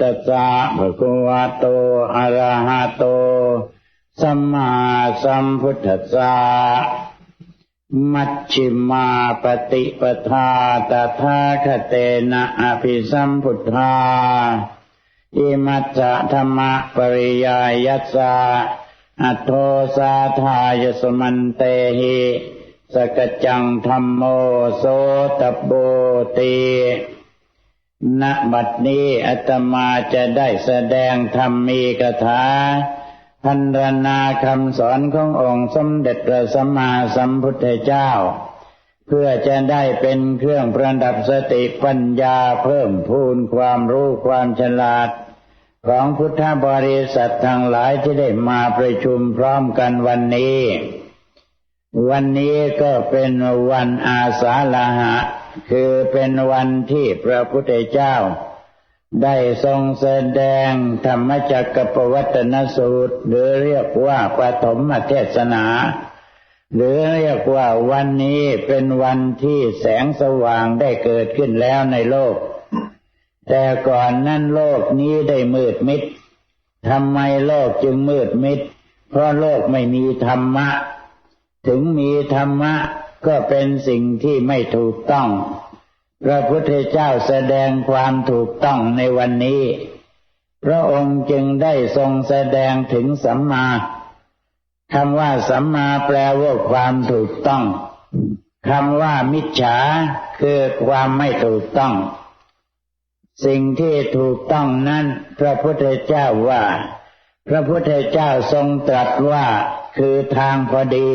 ตัสสะภะคะวะโตอะระหะโต สัมมาสัมพุทธัสสะมัชฌิมาปฏิปทาตถาคเตนะอภิสัมพุทธาอิมัจจะธรรมะปริยายัสสะอัตโทสาทายสมันเตหิสกจจังธรรมโมโสตโบตี ณบัดนี้อาตมาจะได้แสดงธรรมมีกถาพันรนาคำสอนขององค์สมเด็จพระสัมมาสัมพุทธเจ้า เพื่อจะได้เป็นเครื่องประดับสติปัญญาเพิ่มพูนความรู้ความฉลาด ของพุทธบริษัททั้งหลายที่ได้มาประชุมพร้อมกันวันนี้ วันนี้ก็เป็นวันอาสาฬหะ คือเป็นวันที่พระพุทธเจ้า ได้ทรงแสดงธรรมจักรปวัตนสูตร หรือเรียกว่าปฐมเทศนา หรือเรียกว่าวันนี้เป็นวันที่แสงสว่างได้เกิดขึ้นแล้วในโลก แต่ก่อนนั้นโลกนี้ได้มืดมิดทำไมโลกจึงมืดมิด เพราะโลกไม่มีธรรมะ ถึงมีธรรมะ ก็เป็นสิ่งที่ไม่ถูกต้อง พระพุทธเจ้าแสดงความถูกต้องในวันนี้ พระองค์จึงได้ทรงแสดงถึงสัมมาคำว่าสัมมาแปลว่าความถูกต้องคำว่ามิจฉาคือความไม่ถูกต้อง สิ่งที่ถูกต้องนั้น พระพุทธเจ้าว่า พระพุทธเจ้าทรงตรัสว่าคือทางพอดี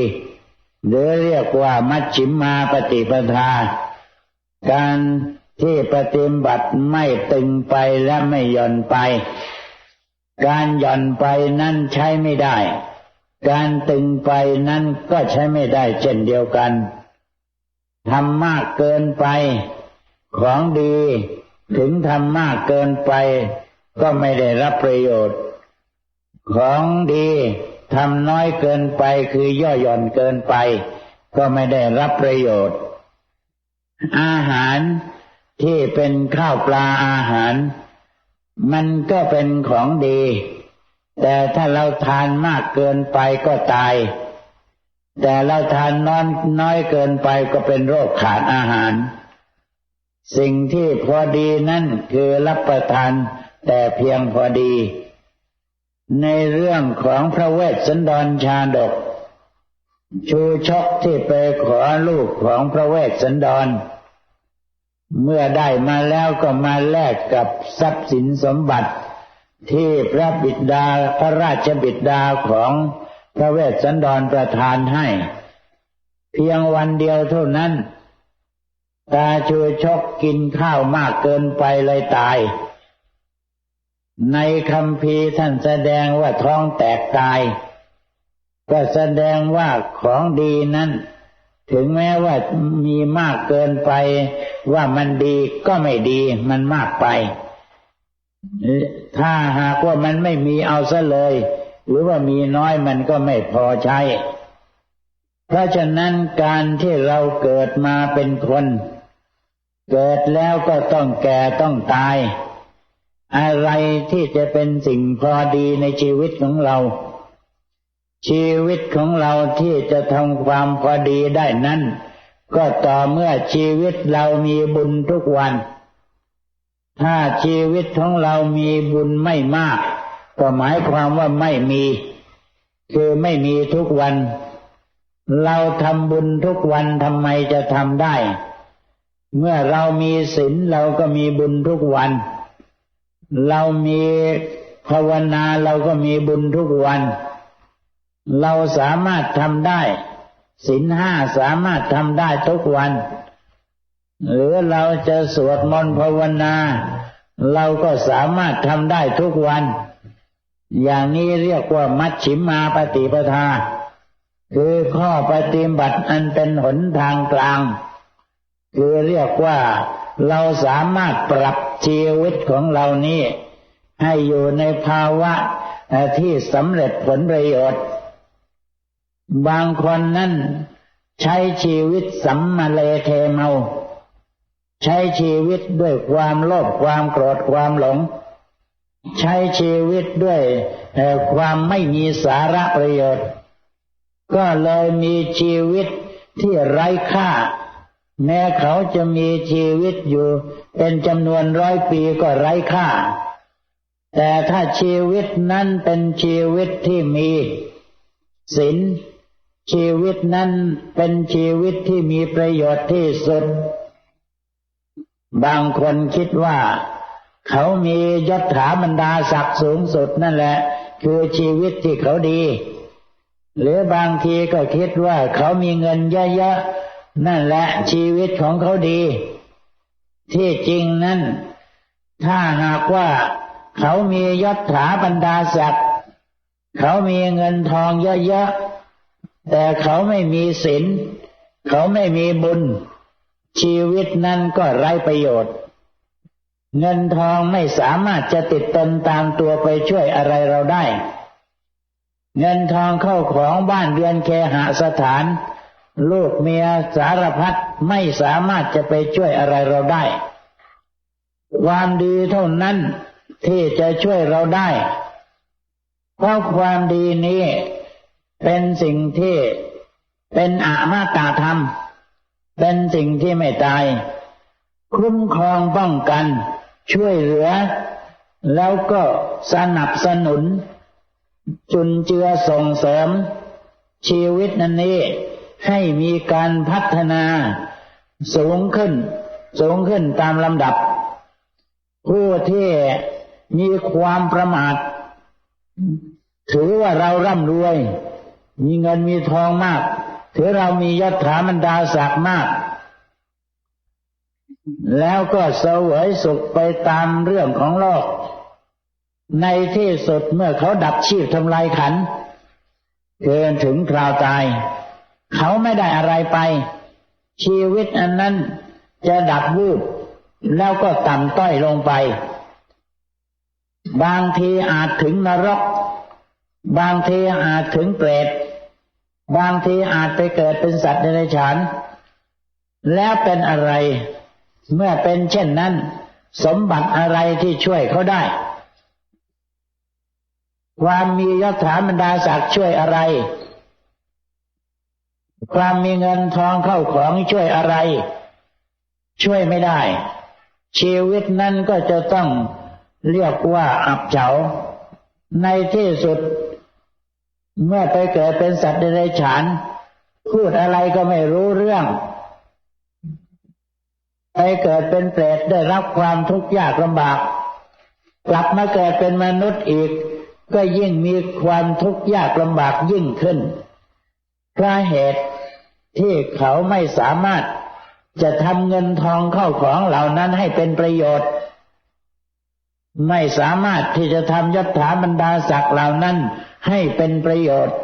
หรือเรียกว่ามัชชิมมาปฏิปทา การที่ปฏิบัติไม่ตึงไปและไม่หย่อนไป การหย่อนไปนั้นใช้ไม่ได้ การตึงไปนั้นก็ใช้ไม่ได้เช่นเดียวกันทำมากเกินไป ของดีถึงทำมากเกินไป ก็ไม่ได้รับประโยชน์ ของดี ทำน้อยเกินไปคือย่อหย่อนเกินไป ก็ไม่ได้รับประโยชน์ อาหารที่เป็นข้าวปลาอาหาร มันก็เป็นของดี แต่ถ้าเราทานมากเกินไปก็ตาย แต่เราทานน้อยน้อยเกินไปก็เป็นโรคขาดอาหาร สิ่งที่พอดีนั่นคือรับประทานแต่เพียงพอดี ในเรื่องของพระเวสสันดรชาดก ชูชกที่ไปขอลูกของพระเวสสันดร เมื่อได้มาแล้วก็มาแลกกับทรัพย์สินสมบัติที่พระบิดาพระราชบิดาของพระเวสสันดรประทานให้ เพียงวันเดียวเท่านั้น ตาชูชกกินข้าวมากเกินไปเลยตาย ในคำพีท่านแสดงว่าท้องแตกตาย ก็แสดงว่าของดีนั้น ถึงแม้ว่ามีมากเกินไป ว่ามันดีก็ไม่ดีมันมากไป ถ้าหากว่ามันไม่มีเอาซะเลย หรือว่ามีน้อยมันก็ไม่พอใช้ เพราะฉะนั้นการที่เราเกิดมาเป็นคน เกิดแล้วก็ต้องแก่ต้องตาย อะไรที่จะเป็นสิ่งพอดีในชีวิตของเรา ชีวิตของเราที่จะทำความพอดีได้นั้น ก็ต่อเมื่อชีวิตเรามีบุญทุกวัน ถ้าชีวิตของเรามีบุญไม่มาก ก็หมายความว่าไม่มี คือไม่มีทุกวัน เราทำบุญทุกวันทำไมจะทำได้ เมื่อเรามีศีลเราก็มีบุญทุกวัน เรามีภาวนาเราก็มีบุญทุกวัน เราสามารถทำได้ศีลห้าสามารถทำได้ทุกวัน หรือเราจะสวดมนต์ภาวนา เราก็สามารถทำได้ทุกวัน อย่างนี้เรียกว่ามัชชิมมาปฏิปทา คือข้อปฏิบัติอันเป็นหนทางกลาง คือเรียกว่า เราสามารถปรับชีวิตของเรานี้ ให้อยู่ในภาวะที่สำเร็จผลประโยชน์ บางคนนั้นใช้ชีวิตสัมมาเลเทเมา ใช้ชีวิตด้วยความโลภความโกรธความหลง ใช้ชีวิตด้วยความไม่มีสาระประโยชน์ ก็เลยมีชีวิตที่ไร้ค่า แม้เขาจะมีชีวิตอยู่ เป็นจำนวนร้อยปีก็ไร้ค่า แต่ถ้าชีวิตนั้นเป็นชีวิตที่มีศีลชีวิตนั้นเป็นชีวิตที่มีประโยชน์ที่สุด บางคนคิดว่า เขามียศถาบรรดาศักดิ์สูงสุดนั่นแหละ คือชีวิตที่เขาดี หรือบางทีก็คิดว่าเขามีเงินเยอะๆ นั่นแหละชีวิตของเขาดี ที่จริงนั้น ถ้าหากว่าเขามียศถาบรรดาศักดิ์เขามีเงินทองเยอะๆ แต่เขาไม่มีศีลเขาไม่มีบุญ ชีวิตนั้นก็ไร้ประโยชน์ เงินทองไม่สามารถจะติดตนตามตัวไปช่วยอะไรเราได้ เงินทองเข้าของบ้านเรือนเคหสถาน ลูกเมียสารพัดไม่สามารถจะไปช่วยอะไรเราได้ ความดีเท่านั้นที่จะช่วยเราได้ เพราะความดีนี้เป็นสิ่งที่เป็นอามาตาธรรม เป็นสิ่งที่ไม่ตาย คุ้มครองป้องกัน ช่วยเหลือ แล้วก็สนับสนุน จุนเจือส่งเสริม ชีวิตนั้นนี้ ให้มีการพัฒนาสูงขึ้น สูงขึ้นตามลำดับ ผู้ที่มีความประมาท ถือว่าเราร่ำรวย มีเงินมีทองมาก ถือเรามียศถาบรรดาศักดิ์มาก แล้วก็เสวยสุขไปตามเรื่องของโลก ในที่สุดเมื่อเขาดับชีพทำลายขันเกินถึงคราวตาย เขาไม่ได้อะไรไป ชีวิตอันนั้นจะดับวูบแล้วก็ต่ำต้อยลงไป บางทีอาจถึงนรก บางทีอาจถึงเปรตบางทีอาจไปเกิดเป็นสัตว์ในฉานแล้วเป็นอะไร เมื่อเป็นเช่นนั้น สมบัติอะไรที่ช่วยเขาได้ ความมียศถาบรรดาศักดิ์ช่วยอะไร ความมีเงินทองเข้าของช่วยอะไร ช่วยไม่ได้ ชีวิตนั้นก็จะต้องเรียกว่าอับเฉา ในที่สุด เมื่อไปเกิดเป็นสัตว์เดรัจฉาน พูดอะไรก็ไม่รู้เรื่อง ไปเกิดเป็นเปรตได้รับความทุกข์ยากลำบาก กลับมาเกิดเป็นมนุษย์อีก ก็ยิ่งมีความทุกข์ยากลำบากยิ่งขึ้น เพราะเหตุที่เขาไม่สามารถจะทำเงินทองเข้าของเหล่านั้นให้เป็นประโยชน์ ไม่สามารถที่จะทำยศถาบรรดาศักดิ์เหล่านั้นให้เป็นประโยชน์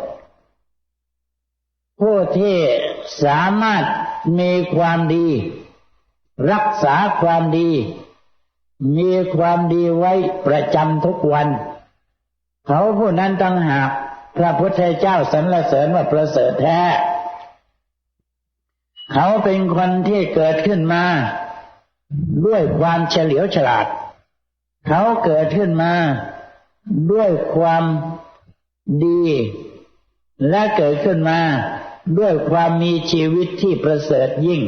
ผู้ที่สามารถมีความดี รักษาความดี มีความดีไว้ประจำทุกวัน เขาผู้นั้นตั้งหาก พระพุทธเจ้าสรรเสริญว่าประเสริฐแท้ เขาเป็นคนที่เกิดขึ้นมา ด้วยความเฉลียวฉลาด เขาเกิดขึ้นมา ด้วยความดี และเกิดขึ้นมา ด้วยความมีชีวิตที่ประเสริฐยิ่ง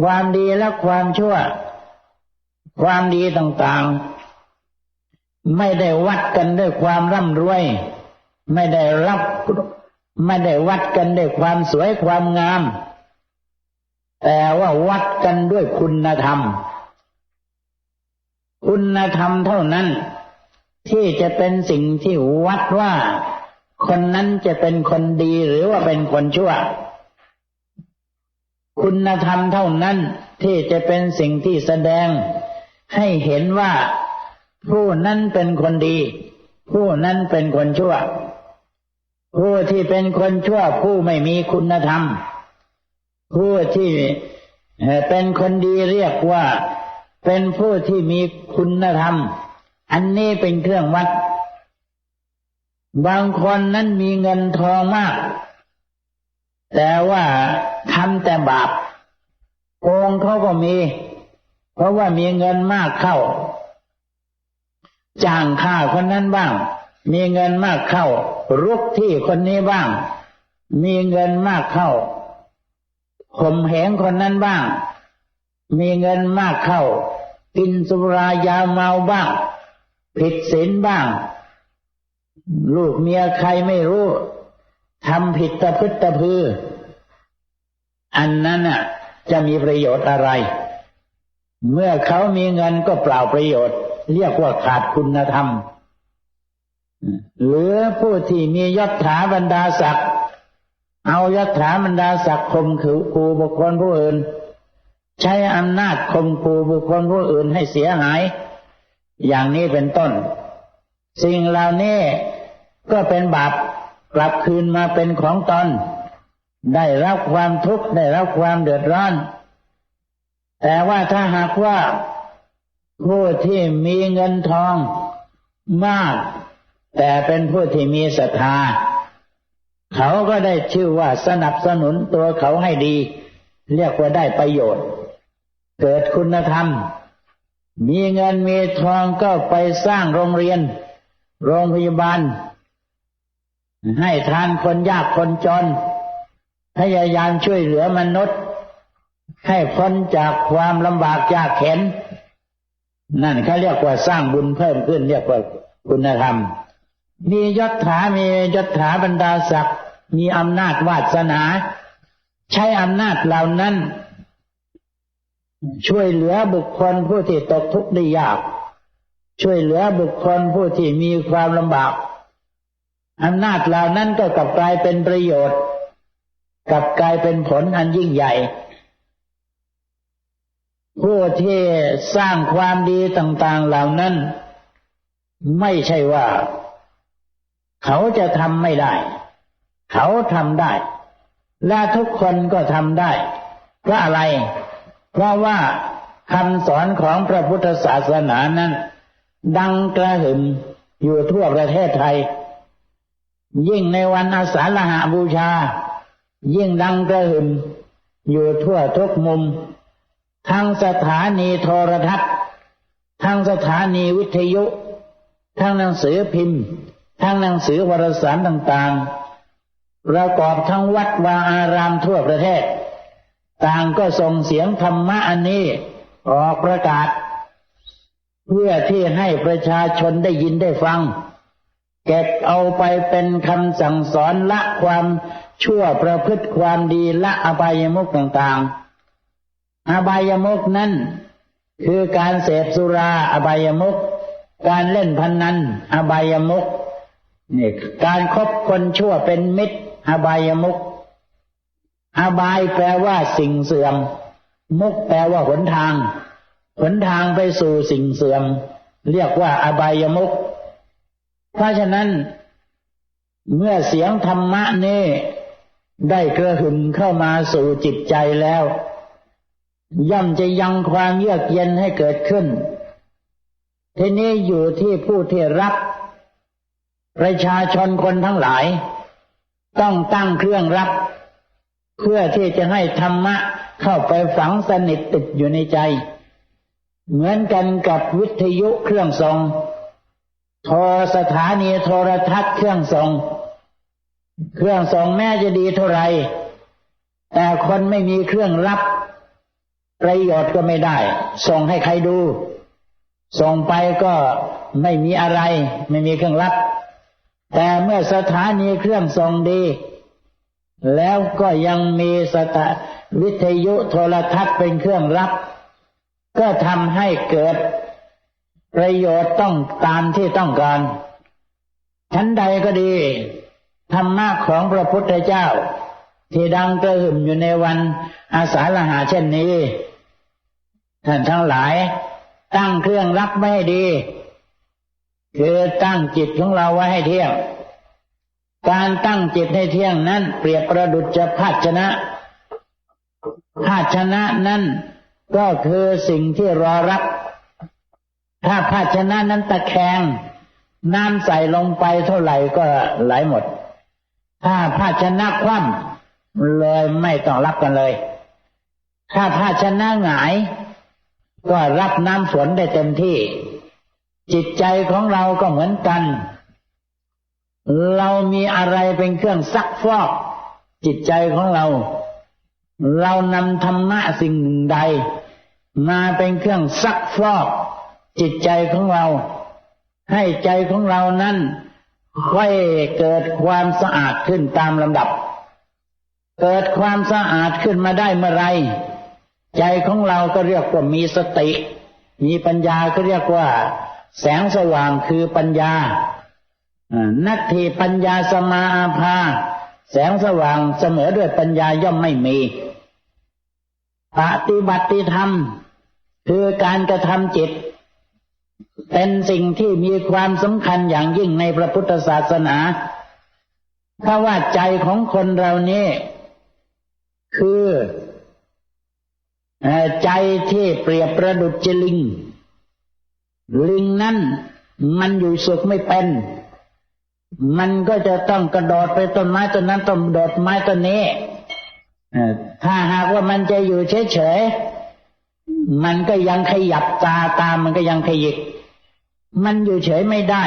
ความดีและความชั่ว ความดีต่างๆ ไม่ได้วัดกันด้วยความร่ำรวย ไม่ได้รับไม่ได้วัดกันด้วยความสวยความงาม แต่ว่าวัดกันด้วยคุณธรรม คุณธรรมเท่านั้น ที่จะเป็นสิ่งที่วัดว่า คนนั้นจะเป็นคนดีหรือว่าเป็นคนชั่ว คุณธรรมเท่านั้นที่จะเป็นสิ่งที่แสดง ให้เห็นว่าผู้นั้นเป็นคนดี ผู้นั้นเป็นคนชั่ว ผู้ที่เป็นคนชั่วผู้ไม่มีคุณธรรม ผู้ที่เป็นคนดีเรียกว่าเป็นผู้ที่มีคุณธรรม อันนี้เป็นเครื่องวัด บางคนนั้นมีเงินทองมาก แต่ว่าทำแต่บาปโกงเขาก็มี เพราะว่ามีเงินมากเข้า จ้างฆ่าคนนั้นบ้าง มีเงินมากเข้า รุกที่คนนี้บ้าง มีเงินมากเข้าข่มเหงคนนั้นบ้าง มีเงินมากเข้า กินสุรายาเมาบ้าง ผิดศีลบ้าง ลูกเมียใครไม่รู้ทำผิดตะพึดตะพือ อันนั้นน่ะ จะมีประโยชน์อะไร เมื่อเขามีเงินก็เปล่าประโยชน์ เรียกว่าขาดคุณธรรม หรือผู้ที่มียศถาบรรดาศักดิ์เอายศถาบรรดาศักดิ์ข่มขืนครูบุคคลผู้อื่น ใช้อำนาจข่มขู่บุคคลผู้อื่นให้เสียหาย อย่างนี้เป็นต้น สิ่งเหล่านี้ก็เป็นบาปกลับคืนมาเป็นของตนได้รับความทุกข์ได้รับความเดือดร้อน แต่ว่าถ้าหากว่าผู้ที่มีเงินทองมาก แต่เป็นผู้ที่มีศรัทธา เขาก็ได้ชื่อว่าสนับสนุนตัวเขาให้ดี เรียกว่าได้ประโยชน์ เกิดคุณธรรม มีเงินมีทองก็ไปสร้างโรงเรียน โรงพยาบาล ให้ทานคนยากคนจน พยายามช่วยเหลือมนุษย์ ให้พ้นจากความลำบากยากเข็นนั่นเขาเรียกว่าสร้างบุญเพิ่มขึ้นเรียกว่าคุณธรรม มียศถามียศถาบรรดาศักดิ์มีอำนาจวาสนา ใช้อำนาจเหล่านั้น ช่วยเหลือบุคคลผู้ที่ตกทุกข์ได้ยาก ช่วยเหลือบุคคลผู้ที่มีความลำบากอำนาจเหล่านั้นก็กลับกลายเป็นประโยชน์กลับกลายเป็นผลอันยิ่งใหญ่ ผู้ที่สร้างความดีต่าง ๆ เหล่านั้น ไม่ใช่ว่า เขาจะทำไม่ได้ เขาทำได้ และทุกคนก็ทำได้ เพราะอะไร เพราะว่าคำสอนของพระพุทธศาสนานั้น ดังกระหึ่มอยู่ทั่วประเทศไทย ยิ่งในวันอาสาฬหาบูชา ยิ่งดังกระหึ่มอยู่ทั่วทุกมุม ทั้งสถานีโทรทัศน์ ทั้งสถานีวิทยุ ทั้งหนังสือพิมพ์ ทั้งหนังสือวารสารต่างๆ ประกอบทั้งวัดวาอารามทั่วประเทศ ต่างก็ส่งเสียงธรรมะอันนี้ออกประกาศ เพื่อที่ให้ประชาชนได้ยินได้ฟัง เก็บเอาไปเป็นคำสั่งสอนละความชั่วประพฤติความดีละอบายมุขต่างๆ อบายมุขนั้นคือการเสพสุราอบายมุขการเล่นพนนันอบายมุข นี่การครบคนชั่วเป็นมิตร อบายมุขอบายแปลว่าสิ่งเสื่อม มุขแปลว่าหนทาง หนทางไปสู่สิ่งเสื่อม เรียกว่าอบายมุขเพราะฉะนั้น เมื่อเสียงธรรมะนี้ได้กระหึ่มเข้ามาสู่จิตใจแล้ว ย่อมจะยังความเยือกเย็นให้เกิดขึ้น ทีนี้อยู่ที่ผู้ที่รับ ประชาชนคนทั้งหลาย ต้องตั้งเครื่องรับ เพื่อที่จะให้ธรรมะเข้าไปฝังสนิทติดอยู่ในใจ เหมือนกันกับวิทยุเครื่องทรงโทรสถานีโทรทัศน์เครื่องทรงเครื่องส่งแม่จะดีเท่าไรแต่คนไม่มีเครื่องรับ ประโยชน์ก็ไม่ได้ ส่งให้ใครดู ส่งไปก็ไม่มีอะไร ไม่มีเครื่องรับ แต่เมื่อสถานีเครื่องส่งดี แล้วก็ยังมีสถาวิทยุโทรทัศน์เป็นเครื่องรับ ก็ทำให้เกิดประโยชน์ต้องตามที่ต้องการชั้นใดก็ดีธรรมะของพระพุทธเจ้า ที่ดังกระหึ่มอยู่ในวันอาสาฬหาเช่นนี้ ท่านทั้งหลายตั้งเครื่องรับไม่ดี คือตั้งจิตของเราไว้ให้เที่ยง การตั้งจิตให้เที่ยงนั้น เปรียบประดุจจะภาชนะ ภาชนะนั้นก็คือสิ่งที่รอรับ ถ้าภาชนะนั้นตะแคง น้ำใส่ลงไปเท่าไหร่ก็ไหลหมด ถ้าภาชนะคว่ำเลยไม่ต้องรับกันเลย ถ้าภาชนะหงาย ก็รับน้ำฝนได้เต็มที่ จิตใจของเราก็เหมือนกัน เรามีอะไรเป็นเครื่องซักฟอก จิตใจของเรา เรานำธรรมะสิ่งหนึ่งใด มาเป็นเครื่องซักฟอก จิตใจของเรา ให้ใจของเรานั้นค่อยเกิดความสะอาดขึ้นตามลำดับ เกิดความสะอาดขึ้นมาได้เมื่อไรใจของเราก็เรียกว่ามีสติ มีปัญญาก็เรียกว่า แสงสว่างคือปัญญานัตถิปัญญาสมาอาภา แสงสว่างเสมอด้วยปัญญาย่อมไม่มี ปฏิบัติธรรม คือการกระทำจิต เป็นสิ่งที่มีความสำคัญอย่างยิ่งในพระพุทธศาสนาถ้าว่าใจของคนเรานี้คือเอ่อใจที่เปรียบประดุจจลิง ลิงนั้นมันอยู่สุขไม่เป็น มันก็จะต้องกระโดดไปต้นไม้ต้นนั้นต้นโดดไม้ต้นนี้ถ้าหากว่ามันจะอยู่เฉยๆ มันก็ยังขยับตาตามมันก็ยังขยิกมันอยู่เฉยไม่ได้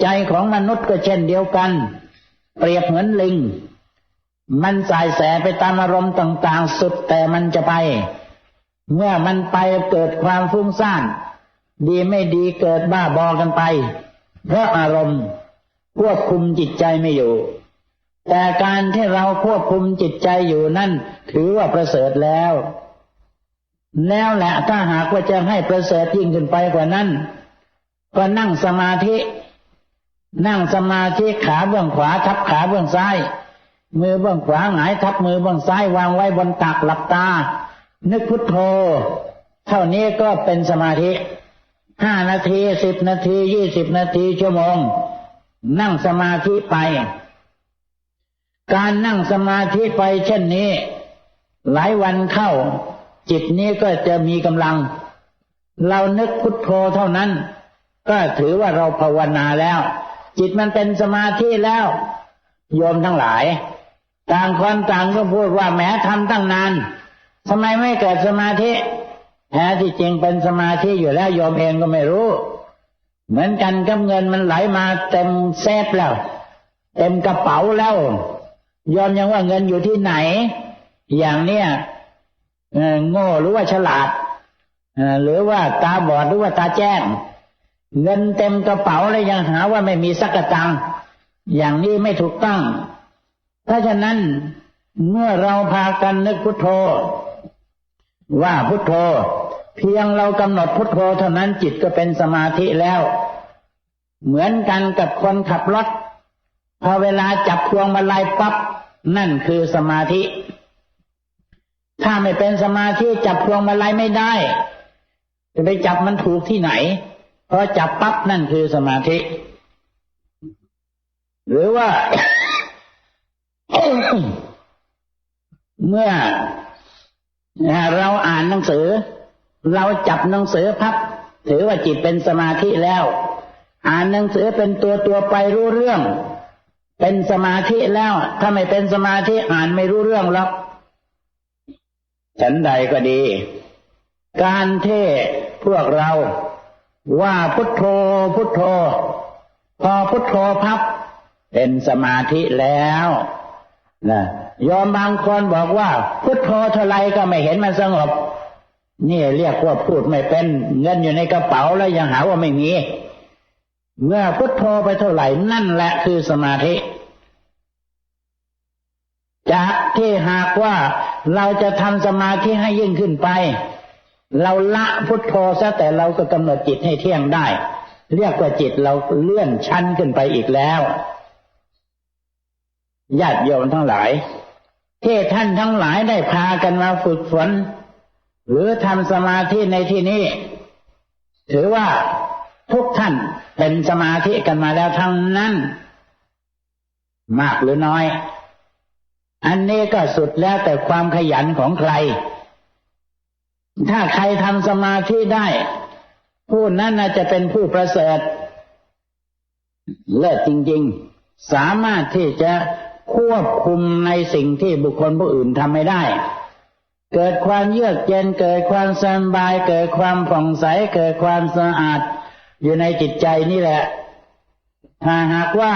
ใจของมนุษย์ก็เช่นเดียวกัน เปรียบเหมือนลิง มันสายแสไปตามอารมณ์ต่าง ๆ สุดแต่มันจะไป เมื่อมันไปเกิดความฟุ้งซ่าน ดีไม่ดีเกิดบ้าบอกันไป เพราะอารมณ์ควบคุมจิตใจไม่อยู่ แต่การที่เราควบคุมจิตใจอยู่นั่นถือว่าประเสริฐแล้ว แล้วแหละถ้าหากว่าจะให้ประเสริฐยิ่งขึ้นไปกว่านั้น ก็นั่งสมาธิ นั่งสมาธิขาเบื้องขวาทับขาเบื้องซ้าย มือเบื้องขวาหงายทับมือเบื้องซ้ายวางไว้บนตักหลับตา นึกพุทโธ เท่านี้ก็เป็นสมาธิ ห้านาทีสิบนาทียี่สิบนาทีชั่วโมง นั่งสมาธิไป การนั่งสมาธิไปเช่นนี้ หลายวันเข้า จิตนี้ก็จะมีกำลัง เรานึกพุทโธเท่านั้น ก็ถือว่าเราภาวนาแล้ว จิตมันเป็นสมาธิแล้ว โยมทั้งหลาย ต่างคนต่างก็พูดว่าแม้ทำตั้งนานทำไมไม่เกิดสมาธิ แท้ที่จริงเป็นสมาธิอยู่แล้วโยมเองก็ไม่รู้ เหมือนกันกับเงินมันไหลมาเต็มเซฟแล้ว เต็มกระเป๋าแล้วโยมยังว่าเงินอยู่ที่ไหน อย่างเนี้ยโง่หรือว่าฉลาดหรือว่าตาบอดหรือว่าตาแจ้ง เงินเต็มกระเป๋าแล้วยังหาว่าไม่มีสักตังอย่างนี้ไม่ถูกต้อง เพราะฉะนั้นเมื่อเราพากันนึกพุทโธ ว่าพุทโธ เพียงเรากำหนดพุทโธเท่านั้นจิตก็เป็นสมาธิแล้ว เหมือนกันกับคนขับรถพอเวลาจับพวงมาลัยปั๊บนั่นคือสมาธิ ถ้าไม่เป็นสมาธิจับพวงมาลัยไม่ได้ จะไปจับมันถูกที่ไหนพอจับปั๊บนั่นคือสมาธิ หรือว่า เมื่อเราอ่านหนังสือ เราจับหนังสือพับ ถือว่าจิตเป็นสมาธิแล้ว อ่านหนังสือเป็นตัวตัวไปรู้เรื่อง เป็นสมาธิแล้ว ถ้าไม่เป็นสมาธิอ่านไม่รู้เรื่องหรอกฉันใดก็ดี การเทศพวกเราว่าพุทโธพุทโธ พอพุทโธพับ เป็นสมาธิแล้วนะยอมบางคนบอกว่า พุทโธเท่าไรก็ไม่เห็นมันสงบ นี่เรียกว่าพูดไม่เป็น เงินอยู่ในกระเป๋าแล้วยังหาว่าไม่มี เมื่อพุทโธไปเท่าไหร่นั่นแหละคือสมาธิจากที่หากว่าเราจะทำสมาธิให้ยิ่งขึ้นไป เราละพุทโธซะแต่เราก็กำหนดจิตให้เที่ยงได้ เรียกว่าจิตเราเลื่อนชั้นขึ้นไปอีกแล้วญาติโยมทั้งหลายที่ท่านทั้งหลายได้พากันมาฝึกฝน หรือทำสมาธิในที่นี้ ถือว่าทุกท่านเป็นสมาธิกันมาแล้วทั้งนั้น มากหรือน้อย อันนี้ก็สุดแล้วแต่ความขยันของใคร ถ้าใครทำสมาธิได้ ผู้นั้นน่าจะเป็นผู้ประเสริฐเลิศจริง ๆ สามารถที่จะควบคุมในสิ่งที่บุคคลผู้อื่นทำไม่ได้ เกิดความเยือกเย็นเกิดความสบาย เกิดความผ่องใสเกิดความสะอาด อยู่ในจิตใจนี่แหละ ถ้าหากว่า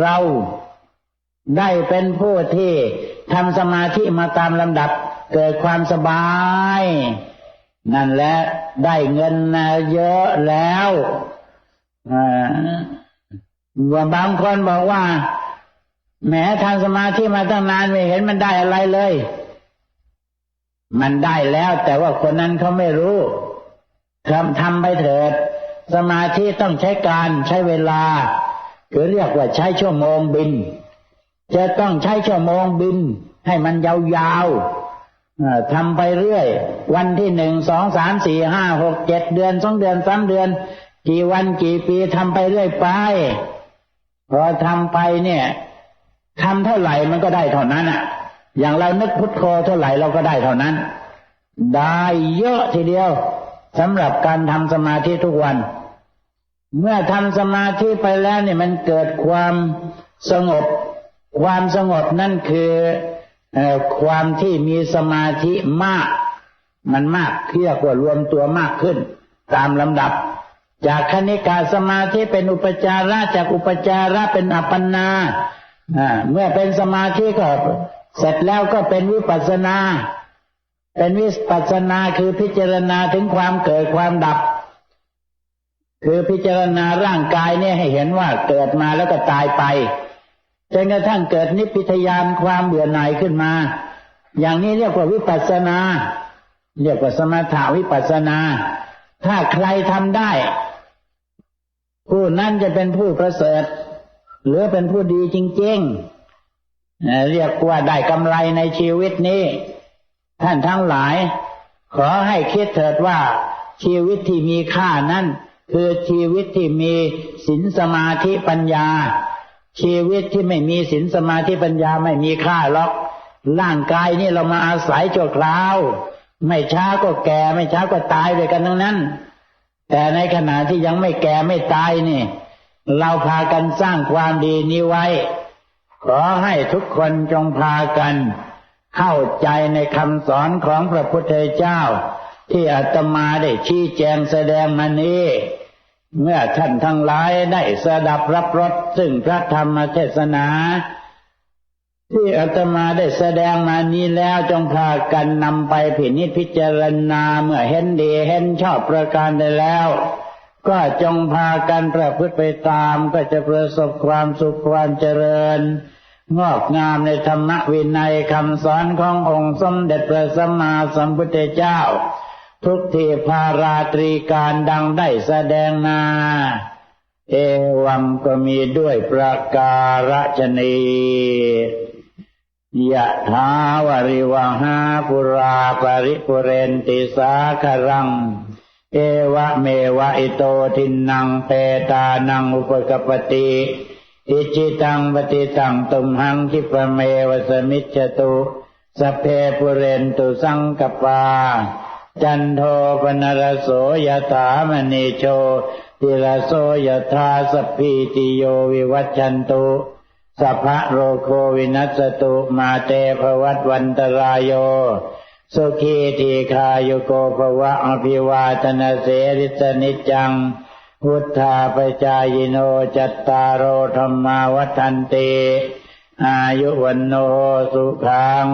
เราได้เป็นผู้ที่ทำสมาธิมาตามลำดับ เกิดความสบาย นั่นแหละได้เงินเยอะแล้วว่าบางคนบอกว่าแม้ทำสมาธิมาตั้งนานไม่เห็นมันได้อะไรเลย มันได้แล้วแต่ว่าคนนั้นเขาไม่รู้ทำทำไปเถิด สมาธิต้องใช้การใช้เวลา คือเรียกว่าใช้ชั่วโมงบิน จะต้องใช้ชั่วโมงบิน ให้มันยาวๆทำไปเรื่อย วันที่หนึ่งสองสามสี่ห้าหกเจ็ดเดือนสองเดือนสามเดือน กี่วันกี่ปีทำไปเรื่อยไปพอทำไปเนี่ยทำเท่าไหร่มันก็ได้เท่านั้นอะ อย่างเรานึกพุทโธเท่าไหร่เราก็ได้เท่านั้น ได้เยอะทีเดียวสำหรับการทำสมาธิทุกวัน เมื่อทำสมาธิไปแล้วเนี่ยมันเกิดความสงบ ความสงบนั่นคือความที่มีสมาธิมาก มันมากเรียกว่ารวมตัวมากขึ้น ตามลำดับ จากคณิกาสมาธิเป็นอุปจาระจากอุปจาระเป็นอัปปนาเมื่อเป็นสมาธิก็ เสร็จแล้วก็เป็นวิปัสนา เป็นวิปัสนาคือพิจารณาถึงความเกิดความดับ คือพิจารณาร่างกายเนี่ยให้เห็นว่าเกิดมาแล้วก็ตายไปจนกระทั่งเกิดนิพพิทยานความเบื่อหน่ายขึ้นมา อย่างนี้เรียกว่าวิปัสนา เรียกว่าสมถาวิปัสนา ถ้าใครทำได้ ผู้นั้นจะเป็นผู้ประเสริฐ หรือเป็นผู้ดีจริง ๆ เรียกว่าได้กำไรในชีวิตนี้ ท่านทั้งหลาย ขอให้คิดเถิดว่าชีวิตที่มีค่านั้นคือชีวิตที่มีศีลสมาธิปัญญา ชีวิตที่ไม่มีศีลสมาธิปัญญาไม่มีค่าหรอก ร่างกายนี่เรามาอาศัยจคราว ไม่ช้าก็แก่ไม่ช้าก็ตายด้วยกันทั้งนั้น แต่ในขณะที่ยังไม่แก่ไม่ตายนี่ เราพากันสร้างความดีนี้ไว้ ขอให้ทุกคนจงพากัน เข้าใจในคำสอนของพระพุทธเจ้า ที่อาตมาได้ชี้แจงแสดงมานี้ เมื่อท่านทั้งหลายได้สดับรับรสซึ่งพระธรรมเทศนา ที่อาตมาได้แสดงมานี้แล้วจงพากันนำไปผินิจพิจารณาเมื่อเห็นดีเห็นชอบประการได้แล้ว ก็จงพากันประพฤติไปตามก็จะประสบความสุขความเจริญ งอกงามในธรรมวินัยคำสอนขององค์สมเด็จพระสัมมาสัมพุทธเจ้า ทุกทีพาราตรีการดังได้แสดงนา เอวังก็มีด้วยประการฉนียะทาวริวหาปุราปริปุเรนติสาครัง เอวะเมวะอิโตทินังเปตานังอุปกปติอิจิตังปฏิตังตุมหังทิปเมวสมิจตุสเพปุเรนตุสังกปา จันโทปนรโสยถามณีโชติรโสยถาสพีติโยวิวัชชันตุสัพะโรโควินัสตุมาเตภวัตวันตรายโย สุขีทีคาโยโกภวะอภิวาทนาเสริสนิจัง พุทธาปจายโนจัตตารโอธรรมาวัฏันติอายุวันโนสุขัง